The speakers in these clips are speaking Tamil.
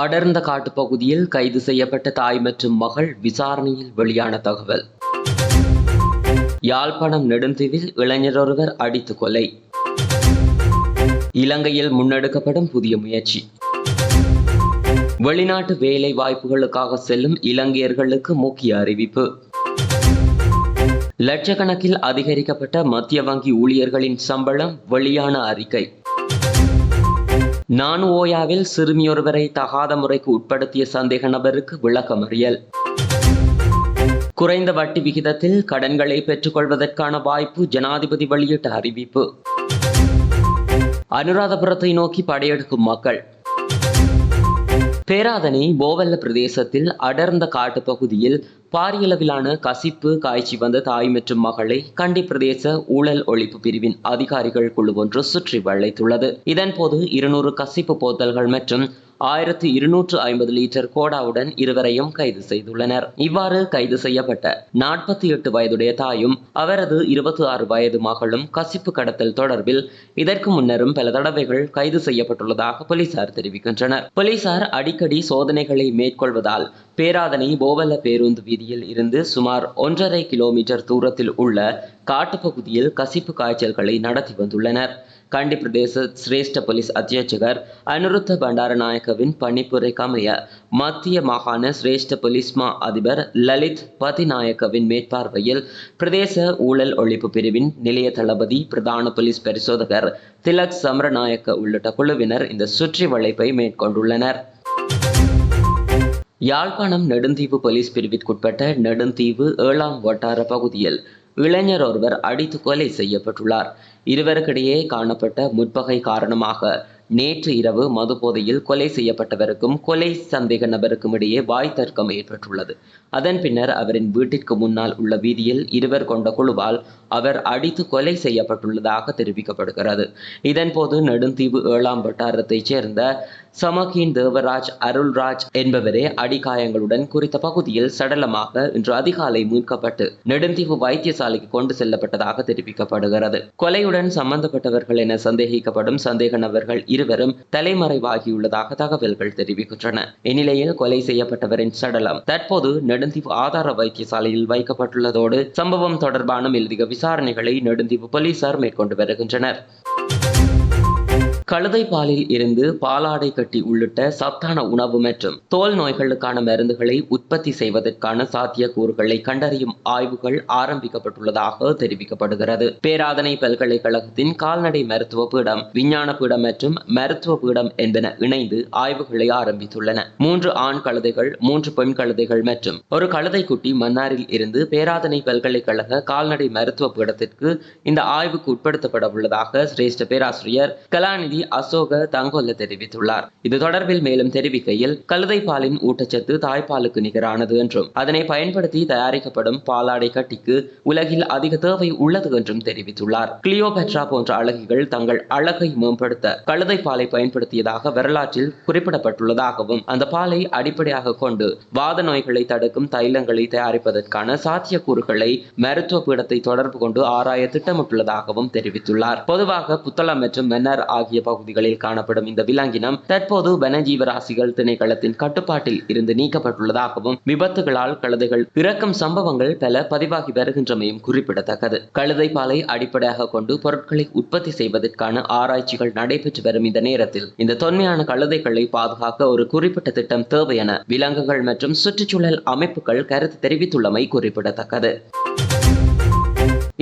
அடர்ந்த காட்டுப்பகுதியில் கைது செய்யப்பட்ட தாய் மற்றும் மகள் விசாரணையில் வெளியான தகவல். யாழ்ப்பாணம் நெடுந்தீவில் இளைஞர் ஒருவர் அடித்து கொலை. இலங்கையில் முன்னெடுக்கப்படும் புதிய முயற்சி. வெளிநாட்டு வேலை வாய்ப்புகளுக்காக செல்லும் இலங்கையர்களுக்கு முக்கிய அறிவிப்பு. லட்சக்கணக்கில் அதிகரிக்கப்பட்ட மத்திய வங்கி ஊழியர்களின் சம்பளம் வெளியான அறிக்கை. நான் ஓயாவில் சிறுமியொருவரை தகாத முறைக்கு உட்படுத்திய சந்தேக நபருக்கு விளக்கமறியல். குறைந்த வட்டி விகிதத்தில் கடன்களை பெற்றுக்கொள்வதற்கான வாய்ப்பு ஜனாதிபதி வெளியிட்ட அறிவிப்பு. அனுராதபுரத்தை நோக்கி படையெடுக்கும் மக்கள். பேராதனை போவல்ல பிரதேசத்தில் அடர்ந்த காட்டுப் பகுதியில் பாரியளவிலான கசிப்பு காய்ச்சி வந்த தாய் மற்றும் மகளை கண்டி பிரதேச ஊழல் ஒழிப்பு பிரிவின் அதிகாரிகள் குழு ஒன்று சுற்றி வளைத்துள்ளது. இதன்போது இருநூறு கசிப்பு போத்தல்கள் மற்றும் ஆயிரத்தி இருநூற்று ஐம்பது லிட்டர் கோடாவுடன் இருவரையும் கைது செய்துள்ளனர். இவ்வாறு கைது செய்யப்பட்ட நாற்பத்தி எட்டு வயதுடைய தாயும் அவரது இருபத்தி ஆறு வயது மகளும் கசிப்பு கடத்தல் தொடர்பில் இதற்கு முன்னரும் பல தடவைகள் கைது செய்யப்பட்டுள்ளதாக போலீசார் தெரிவிக்கின்றனர். போலீசார் அடிக்கடி சோதனைகளை மேற்கொள்வதால் பேராதனை போவல பேருந்து வீதியில் இருந்து சுமார் ஒன்றரை கிலோமீட்டர் தூரத்தில் உள்ள காட்டுப்பகுதியில் கசிப்பு காய்ச்சல்களை நடத்தி வந்துள்ளனர். கண்டி பிரதேச சிரேஷ்ட போலீஸ் அத்தியட்சகர் அனுருத்த பண்டாரநாயக்கவின் பணிப்புரைக்கமைய மத்திய மாகாண சிரேஷ்ட போலீஸ் மா அதிபர் லலித் பதிநாயக்கவின் மேற்பார்வையில் பிரதேச ஊழல் ஒழிப்பு பிரிவின் நிலைய தளபதி பிரதான போலீஸ் பரிசோதகர் திலக் சமரநாயக்க உள்ளிட்ட குழுவினர் இந்த சுற்றி வளைப்பை மேற்கொண்டுள்ளனர். யாழ்ப்பாணம் நெடுந்தீவு போலீஸ் பிரிவிற்குட்பட்ட நெடுந்தீவு ஏழாம் வட்டார பகுதியில் இளைஞர் ஒருவர் அடித்து கொலை செய்யப்பட்டுள்ளார். இருவருக்கிடையே காணப்பட்ட முற்பகை காரணமாக நேற்று இரவு மதுபோதையில் கொலை செய்யப்பட்டவருக்கும் கொலை சந்தேக நபருக்கும் இடையே வாய் தர்க்கம் ஏற்பட்டுள்ளது. அதன் பின்னர் அவரின் வீட்டிற்கு முன்னால் உள்ள வீதியில் இருவர் கொண்ட குழுவால் அவர் அடித்து கொலை செய்யப்பட்டுள்ளதாக தெரிவிக்கப்படுகிறது. இதன்போது நெடுந்தீவு ஏழாம் வட்டாரத்தைச் சேர்ந்த சமகின் தேவராஜ் அருள்ராஜ் என்பவரே அடிகாயங்களுடன் குறித்த பகுதியில் சடலமாக இன்று அதிகாலை மீட்கப்பட்டு நெடுந்தீவு வைத்தியசாலைக்கு கொண்டு செல்லப்பட்டதாக தெரிவிக்கப்படுகிறது. கொலையுடன் சம்பந்தப்பட்டவர்கள் என சந்தேகிக்கப்படும் சந்தேக நபர்கள் இருவரும் தலைமறைவாகியுள்ளதாக தகவல்கள் தெரிவிக்கின்றன. இந்நிலையில் கொலை செய்யப்பட்டவரின் சடலம் தற்போது நெடுந்தீவு ஆதார வைத்தியசாலையில் வைக்கப்பட்டுள்ளதோடு சம்பவம் தொடர்பான மேலதிக விசாரணைகளை நெடுந்தீவு போலீசார் மேற்கொண்டு வருகின்றனர். கழுதை பாலில் இருந்து பாலாடை கட்டி உள்ளிட்ட சத்தான உணவு மற்றும் தோல் நோய்களுக்கான மருந்துகளை உற்பத்தி செய்வதற்கான சாத்தியக்கூறுகளை கண்டறியும் ஆய்வுகள் ஆரம்பிக்கப்பட்டுள்ளதாக தெரிவிக்கப்படுகிறது. பேராதனை பல்கலைக்கழகத்தின் கால்நடை மருத்துவ பீடம் விஞ்ஞான பீடம் மற்றும் மருத்துவ பீடம் என்பன இணைந்து ஆய்வுகளை ஆரம்பித்துள்ளன. மூன்று ஆண் கழுதைகள் மூன்று பெண் கழுதைகள் மற்றும் ஒரு கழுதை குட்டி மன்னாரில் இருந்து பேராதனை பல்கலைக்கழக கால்நடை மருத்துவ பீடத்திற்கு இந்த ஆய்வுக்கு உட்படுத்தப்பட உள்ளதாக சிரேஷ்ட பேராசிரியர் கலாநிதி நீதிபதி அசோக தங்கொல்ல தெரிவித்துள்ளார். இது தொடர்பில் மேலும் தெரிவிக்கையில் கழுதை பாலின் ஊட்டச்சத்து தாய்ப்பாலுக்கு நிகரானது என்றும் அதனை பயன்படுத்தி தயாரிக்கப்படும் பாலாடை கட்டிக்கு உலகில் அதிக தேவை உள்ளது என்றும் தெரிவித்துள்ளார். கிளியோபெட்ரா போன்ற அழகிகள் தங்கள் அழகை மேம்படுத்த கழுதை பாலை பயன்படுத்தியதாக வரலாற்றில் குறிப்பிடப்பட்டுள்ளதாகவும் அந்த பாலை அடிப்படையாக கொண்டு வாத நோய்களை தடுக்கும் தைலங்களை தயாரிப்பதற்கான சாத்தியக்கூறுகளை மருத்துவ பீடத்தை தொடர்பு கொண்டு ஆராய திட்டமிட்டுள்ளதாகவும் தெரிவித்துள்ளார். பொதுவாக புத்தளம் மற்றும் மென்னர் ஆகிய பகுதிகளில் காணப்படும் இந்த விலங்கினம் தற்போது வனஜீவராசிகள் திணைக்களத்தின் கட்டுப்பாட்டில் இருந்து நீக்கப்பட்டுள்ளதாகவும் விபத்துகளால் கழுதைகள் இறக்கும் சம்பவங்கள் பல பதிவாகி வருகின்றமையும் குறிப்பிடத்தக்கது. கழுதை பாலை அடிப்படையாக கொண்டு பொருட்களை உற்பத்தி செய்வதற்கான ஆராய்ச்சிகள் நடைபெற்று வரும் இந்த நேரத்தில் இந்த தொன்மையான கழுதைகளை பாதுகாக்க ஒரு குறிப்பிட்ட திட்டம் தேவை என விலங்குகள் மற்றும் சுற்றுச்சூழல் அமைப்புகள் கருத்து தெரிவித்துள்ளமை குறிப்பிடத்தக்கது.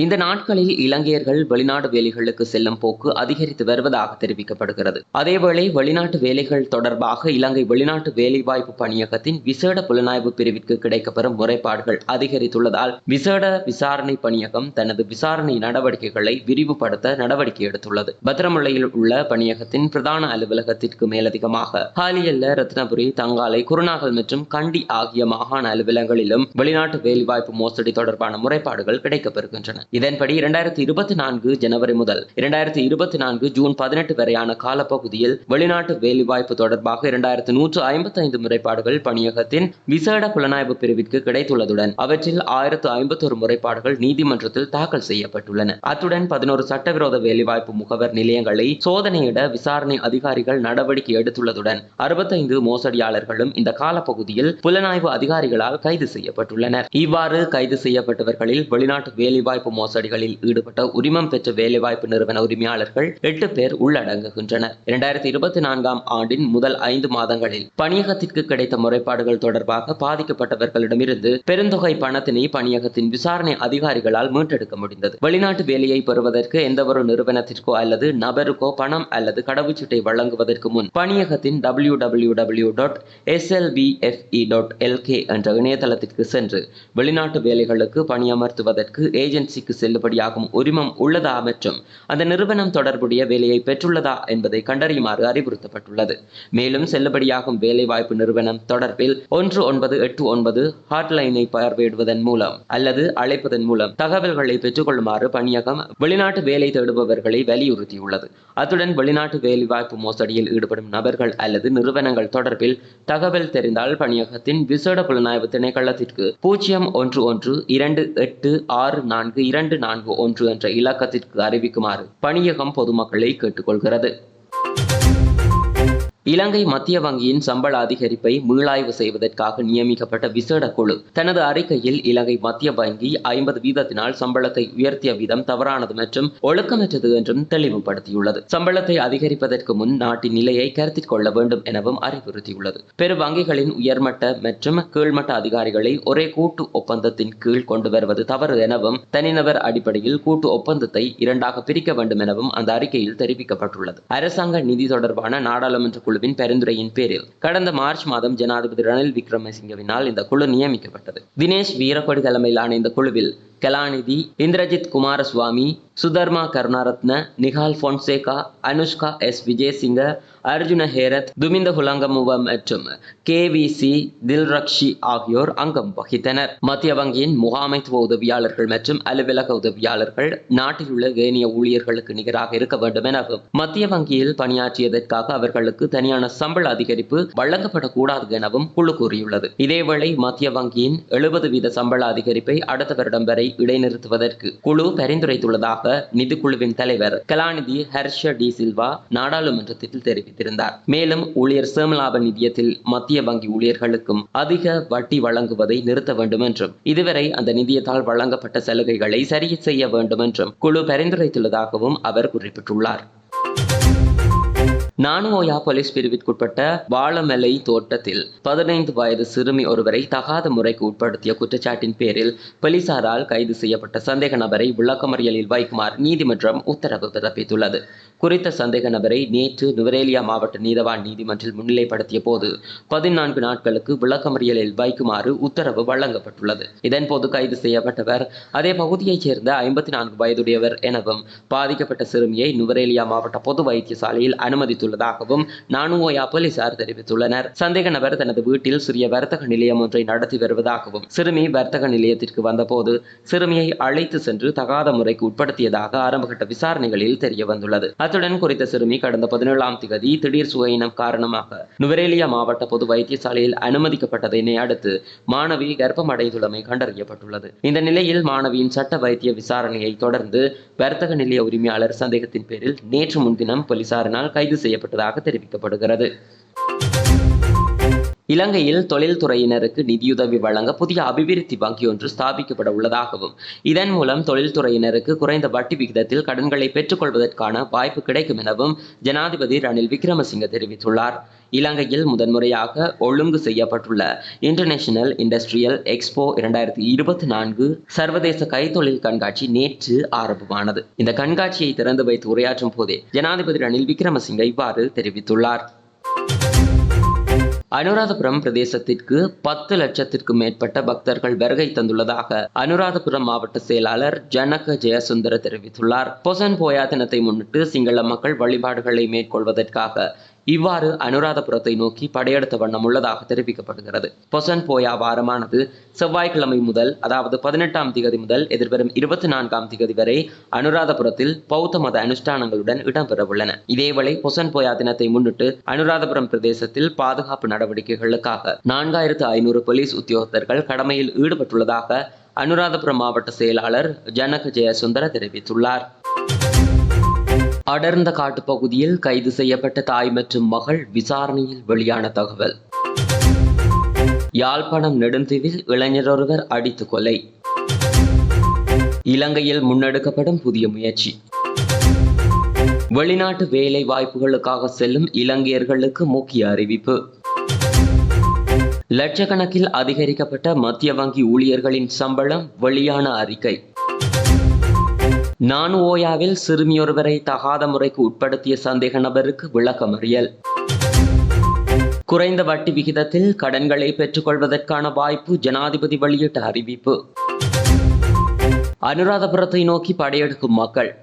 இந்த நாட்களில் இலங்கையர்கள் வெளிநாடு வேலைகளுக்கு செல்லும் போக்கு அதிகரித்து வருவதாக தெரிவிக்கப்படுகிறது. அதேவேளை வெளிநாட்டு வேலைகள் தொடர்பாக இலங்கை வெளிநாட்டு வேலைவாய்ப்பு பணியகத்தின் விசேட புலனாய்வு பிரிவிற்கு கிடைக்கப்பெறும் முறைப்பாடுகள் அதிகரித்துள்ளதால் விசேட விசாரணை பணியகம் தனது விசாரணை நடவடிக்கைகளை விரிவுபடுத்த நடவடிக்கை எடுத்துள்ளது. பத்திரமுல்லையில் உள்ள பணியகத்தின் பிரதான அலுவலகத்திற்கு மேலதிகமாக ஹாலியல்ல ரத்னபுரி தங்காலை குருநாகல் மற்றும் கண்டி ஆகிய மாகாண அலுவலகங்களிலும் வெளிநாட்டு வேலைவாய்ப்பு மோசடி தொடர்பான முறைப்பாடுகள் கிடைக்கப்பெறுகின்றன. இதன்படி இரண்டாயிரத்தி இருபத்தி நான்கு ஜனவரி முதல் இரண்டாயிரத்தி இருபத்தி நான்கு ஜூன் பதினெட்டு வரையான காலப்பகுதியில் வெளிநாட்டு வேலைவாய்ப்பு தொடர்பாக இரண்டாயிரத்து நூற்று ஐம்பத்தி ஐந்து முறைப்பாடுகள் பணியகத்தின் விசேட புலனாய்வு பிரிவிற்கு கிடைத்துள்ளதுடன் அவற்றில் ஆயிரத்து ஐம்பத்தொரு முறைப்பாடுகள் நீதிமன்றத்தில் தாக்கல் செய்யப்பட்டுள்ளன. அத்துடன் பதினோரு சட்டவிரோத வேலைவாய்ப்பு முகவர் நிலையங்களை சோதனையிட விசாரணை அதிகாரிகள் நடவடிக்கை எடுத்துள்ளதுடன் அறுபத்தைந்து மோசடியாளர்களும் இந்த காலப்பகுதியில் புலனாய்வு அதிகாரிகளால் கைது செய்யப்பட்டுள்ளனர். இவ்வாறு கைது செய்யப்பட்டவர்களில் வெளிநாட்டு வேலைவாய்ப்பு மோசடிகளில் ஈடுபட்ட உரிமம் பெற்ற வேலைவாய்ப்பு நிறுவன உரிமையாளர்கள் எட்டு பேர் உள்ளடங்குகின்றனர். இரண்டாயிரத்தி இருபத்தி நான்காம் ஆண்டின் முதல் ஐந்து மாதங்களில் பணியகத்திற்கு கிடைத்த முறைப்பாடுகள் தொடர்பாக பாதிக்கப்பட்டவர்களிடமிருந்து பெருந்தொகை பணத்தினை பணியகத்தின் விசாரணை அதிகாரிகளால் மீட்டெடுக்க முடிந்தது. வெளிநாட்டு வேலையை பெறுவதற்கு எந்தவொரு நிறுவனத்திற்கோ அல்லது நபருக்கோ பணம் அல்லது கடவுச்சீட்டை வழங்குவதற்கு முன் பணியகத்தின் W W W dot SLBFE dot LK என்ற இணையதளத்திற்கு சென்று வெளிநாட்டு வேலைகளுக்கு பணியமர்த்துவதற்கு ஏஜென்சி ஏஜென்சிக்கு செல்லுபடியாகும் உரிமம் உள்ளதா மற்றும் அந்த நிறுவனம் தொடர்புடைய வேலையை பெற்றுள்ளதா என்பதை கண்டறியுமாறு அறிவுறுத்தப்பட்டுள்ளது. மேலும் செல்லுபடியாகும் வேலைவாய்ப்பு நிறுவனம் தொடர்பில் ஒன்று ஒன்பது எட்டு ஒன்பது ஹாட்லைனை பார்வையிடுவதன் மூலம் அல்லது அழைப்பதன் மூலம் தகவல்களை பெற்றுக்கொள்ளுமாறு பணியகம் வெளிநாட்டு வேலை தேடுபவர்களை வலியுறுத்தியுள்ளது. அத்துடன் வெளிநாட்டு வேலைவாய்ப்பு மோசடியில் ஈடுபடும் நபர்கள் அல்லது நிறுவனங்கள் தொடர்பில் தகவல் தெரிந்தால் பணியகத்தின் விசேட புலனாய்வு திணைக்களத்திற்கு பூஜ்ஜியம் ஒன்று ஒன்று இரண்டு எட்டு ஆறு நான்கு இரண்டு நான்கு ஒன்று என்ற இலக்கத்திற்கு அறிவிக்குமாறு பணியகம் பொதுமக்களை கேட்டுக்கொள்கிறது. இலங்கை மத்திய வங்கியின் சம்பள அதிகரிப்பை மீளாய்வு செய்வதற்காக நியமிக்கப்பட்ட விசேட குழு தனது அறிக்கையில் இலங்கை மத்திய வங்கி ஐம்பது வீதத்தினால் சம்பளத்தை உயர்த்திய விதம் தவறானது மற்றும் ஒழுக்கமற்றது என்றும் தெளிவுபடுத்தியுள்ளது. சம்பளத்தை அதிகரிப்பதற்கு முன் நாட்டின் நிலையை கருத்தில் கொள்ள வேண்டும் எனவும் அறிவுறுத்தியுள்ளது. பெரு வங்கிகளின் உயர்மட்ட மற்றும் கீழ்மட்ட அதிகாரிகளை ஒரே கூட்டு ஒப்பந்தத்தின் கீழ் கொண்டு வருவது தவறு எனவும் தனிநபர் அடிப்படையில் கூட்டு ஒப்பந்தத்தை இரண்டாக பிரிக்க வேண்டும் எனவும் அந்த அறிக்கையில் தெரிவிக்கப்பட்டுள்ளது. அரசாங்க நிதி தொடர்பான நாடாளுமன்ற குழுவின் பரிந்துரையின் பேரில் கடந்த மார்ச் மாதம் ஜனாதிபதி ரணில் விக்ரமசிங்கவினால் இந்த குழு நியமிக்கப்பட்டது. தினேஷ் வீரக்கொடி தலைமையிலான இந்த குழுவில் கலாநிதி இந்திரஜித் குமாரசுவாமி சுதர்மா கருணாரத்ன நிகால் பொன்சேகா அனுஷ்கா எஸ். விஜயசிங்க அர்ஜுன ஹேரத் துமிந்த ஹுலங்கமுவ மற்றும் கே. வி. சி. தில்ரக்ஷி ஆகியோர் அங்கம் வகித்தனர். மத்திய வங்கியின் முகாமைத்துவ உதவியாளர்கள் மற்றும் அலுவலக உதவியாளர்கள் நாட்டில் உள்ள ஏனைய ஊழியர்களுக்கு நிகராக இருக்க வேண்டும் எனவும் மத்திய வங்கியில் பணியாற்றியதற்காக அவர்களுக்கு தனியான சம்பள அதிகரிப்பு வழங்கப்படக்கூடாது எனவும் குழு கூறியுள்ளது. இதேவேளை மத்திய வங்கியின் எழுபது வீத சம்பள அதிகரிப்பை அடுத்த வருடம் வரை இடைநிறுத்துவதற்கு குழு பரிந்துரைத்துள்ளதாக நிதிக்குழுவின் தலைவர் கலாநிதி ஹர்ஷ டி சில்வா நாடாளுமன்றத்தில் தெரிவித்திருந்தார். மேலும் ஊழியர் சேமலாப நிதியத்தில் மத்திய வங்கி ஊழியர்களுக்கும் அதிக வட்டி வழங்குவதை நிறுத்த வேண்டும் என்றும் இதுவரை அந்த நிதியத்தால் வழங்கப்பட்ட சலுகைகளை சரி செய்ய வேண்டும் என்றும் குழு பரிந்துரைத்துள்ளதாகவும் அவர் குறிப்பிட்டுள்ளார். நானுவோயா போலீஸ் பிரிவிற்குட்பட்ட வாழமலை தோட்டத்தில் பதினைந்து வயது சிறுமி ஒருவரை தகாத முறைக்கு உட்படுத்திய குற்றச்சாட்டின் பேரில் போலீசாரால் கைது செய்யப்பட்ட சந்தேக நபரை விளக்கமறியலில் வைக்குமாறு நீதிமன்றம் உத்தரவு பிறப்பித்துள்ளது. குறித்த சந்தேக நபரை நேற்று நுவரேலியா மாவட்ட நீதவான் நீதிமன்றில் முன்னிலைப்படுத்திய போது பதினான்கு நாட்களுக்கு விளக்கமறியலில் வைக்குமாறு உத்தரவு வழங்கப்பட்டுள்ளது. இதன்போது கைது செய்யப்பட்டவர் அதே பகுதியைச் சேர்ந்த ஐம்பத்தி நான்கு வயதுடையவர் எனவும் பாதிக்கப்பட்ட சிறுமியை நுவரேலியா மாவட்ட பொது வைத்தியசாலையில் தெரிவித்துள்ளதாகவும் நானுவோயா போலீசார் தெரிவித்துள்ளனர். சந்தேக நபர் தனது வீட்டில் சிறிய வர்த்தக நிலையம் ஒன்றை நடத்தி வருவதாகவும் சிறுமி வர்த்தக நிலையத்திற்கு வந்தபோது சிறுமியை அழைத்து சென்று தகாத முறைக்கு உட்படுத்தியதாக ஆரம்பகட்ட விசாரணைகளில் தெரிய வந்துள்ளது அத்துடன் குறித்த சிறுமி கடந்த பதினேழாம் திகதி திடீர் சுகையினம் காரணமாக நுவரேலியா மாவட்ட பொது வைத்தியசாலையில் அனுமதிக்கப்பட்டதனை அடுத்து மாணவி கர்ப்பமடைந்துள்ளமை கண்டறியப்பட்டுள்ளது. இந்த நிலையில் மாணவியின் சட்ட வைத்திய விசாரணையை தொடர்ந்து வர்த்தக நிலைய உரிமையாளர் சந்தேகத்தின் பேரில் நேற்று முன்தினம் போலீசாரினால் கைது செய்ய செய்யப்பட்டதாக தெரிவிக்கப்படுகிறது. இலங்கையில் தொழில்துறையினருக்கு நிதியுதவி வழங்க புதிய அபிவிருத்தி வங்கி ஒன்று ஸ்தாபிக்கப்பட உள்ளதாகவும் இதன் மூலம் தொழில்துறையினருக்கு குறைந்த வட்டி விகிதத்தில் கடன்களை பெற்றுக்கொள்வதற்கான வாய்ப்பு கிடைக்கும் எனவும் ஜனாதிபதி ரணில் விக்ரமசிங்க தெரிவித்துள்ளார். இலங்கையில் முதன்முறையாக ஒழுங்கு செய்யப்பட்டுள்ள இன்டர்நேஷனல் இண்டஸ்ட்ரியல் எக்ஸ்போ இரண்டாயிரத்தி இருபத்தி நான்கு சர்வதேச கைத்தொழில் கண்காட்சி நேற்று ஆரம்பமானது. இந்த கண்காட்சியை திறந்து வைத்து உரையாற்றும் போதே ஜனாதிபதி ரணில் விக்ரமசிங்க இவ்வாறு தெரிவித்துள்ளார். அனுராதபுரம் பிரதேசத்திற்கு பத்து லட்சத்திற்கும் மேற்பட்ட பக்தர்கள் வருகை தந்துள்ளதாக அனுராதபுரம் மாவட்ட செயலாளர் ஜனக ஜெயசுந்தர தெரிவித்துள்ளார். பொசன் போயா தினத்தை முன்னிட்டு சிங்கள மக்கள் வழிபாடுகளை மேற்கொள்வதற்காக இவ்வாறு அனுராதபுரத்தை நோக்கி படையெடுத்த வண்ணம் உள்ளதாக தெரிவிக்கப்படுகிறது. பொசன் போயா வாரமானது செவ்வாய்க்கிழமை முதல் அதாவது பதினெட்டாம் திகதி முதல் எதிர்வரும் இருபத்தி நான்காம் திகதி வரை அனுராதபுரத்தில் பௌத்த மத அனுஷ்டானங்களுடன் இடம்பெறவுள்ளன. இதேவேளை பொசன் போயா தினத்தை முன்னிட்டு அனுராதபுரம் பிரதேசத்தில் பாதுகாப்பு நடவடிக்கைகளுக்காக நான்காயிரத்து ஐநூறு போலீஸ் உத்தியோகத்தர்கள் கடமையில் ஈடுபட்டுள்ளதாக அனுராதபுரம் மாவட்ட செயலாளர் ஜனக ஜெயசுந்தர தெரிவித்துள்ளார். அடர்ந்த காட்டுப்பகுதியில் கைது செய்யப்பட்ட தாய் மற்றும் மகள் விசாரணையில் வெளியான தகவல். யாழ்ப்பாணம் நெடுந்தீவில் இளைஞர் ஒருவர் அடித்து கொலை. இலங்கையில் முன்னெடுக்கப்படும் புதிய முயற்சி. வெளிநாட்டு வேலை வாய்ப்புகளுக்காக செல்லும் இலங்கையர்களுக்கு முக்கிய அறிவிப்பு. லட்சக்கணக்கில் அதிகரிக்கப்பட்ட மத்திய வங்கி ஊழியர்களின் சம்பளம் வெளியான அறிக்கை. நான் ஓயாவில் சிறுமியொருவரை தகாத முறைக்கு உட்படுத்திய சந்தேக நபருக்கு விளக்கமறியல். குறைந்த வட்டி விகிதத்தில் கடன்களை பெற்றுக்கொள்வதற்கான வாய்ப்பு ஜனாதிபதி வெளியிட்ட அறிவிப்பு. அனுராதபுரத்தை நோக்கி படையெடுக்கும் மக்கள்.